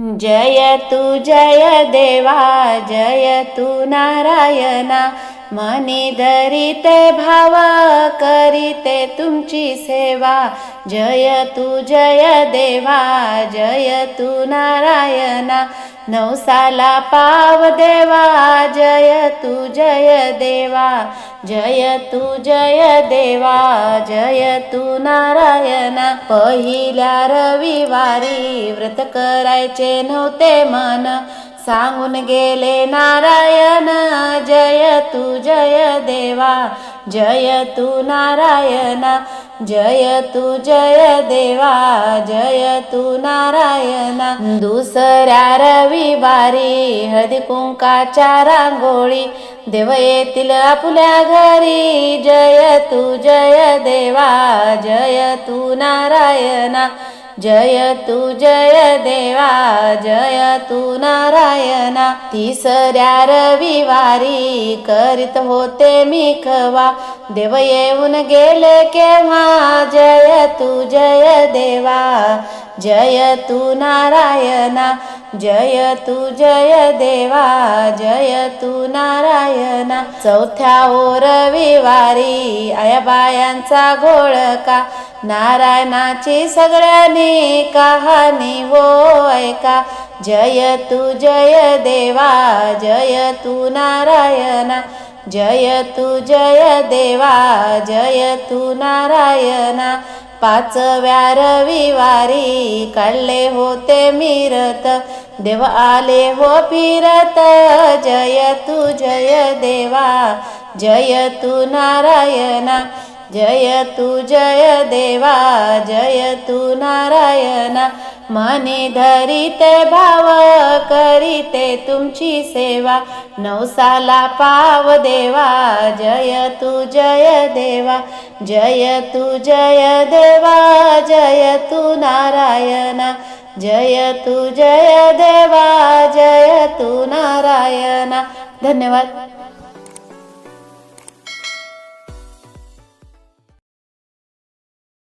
जय तू जय देवा जय तू नारायणा. मनी धरिते भाव करीते तुमची सेवा. जय तू जय देवा जय तू नारायणा. नवसाला पाव देवा जय तू जय देवा जय तू जय देवा जय तू नारायणा. पहिल्या रविवारी व्रत करायचे नव्हते मन सांगून गेले नारायण जय तू जय देवा जय तू नारायण जय तू जय देवा जय तू नारायण. दुसऱ्या रविवारी हळदी कुंकाच्या रांगोळी देव येतील आपल्या घरी जय तू जय देवा जय तू नारायणा. जय तू जय देवा जय तू नारायणा. तिसऱ्या रविवारी करीत होते मी खवा. देव येऊन गेले केव्हा? जय तू जय देवा. जय तू नारायणा जय तू जय देवा जय तू नारायणा. चौथ्या ओ रविवारी अयबायांचा घोळका नारायणाची सगळ्यांनी कहाणी वो ऐका. जय तू जय देवा जय तू नारायणा जय तू जय देवा जय तू नारायणा. पाचव्या रविवारी काढले होते मिरत. देव आले हो फिरत. जय तू जय देवा. जय तू नारायणा. जय तू जय देवा जय तू नारायणा. मनी धरिते भाव करीते तुमची सेवा. नवसाला पाव देवा जय तू जय देवा. जय तू जय देवा जय तू नारायणा. जय तू जय देवा जय तू नारायणा. धन्यवाद.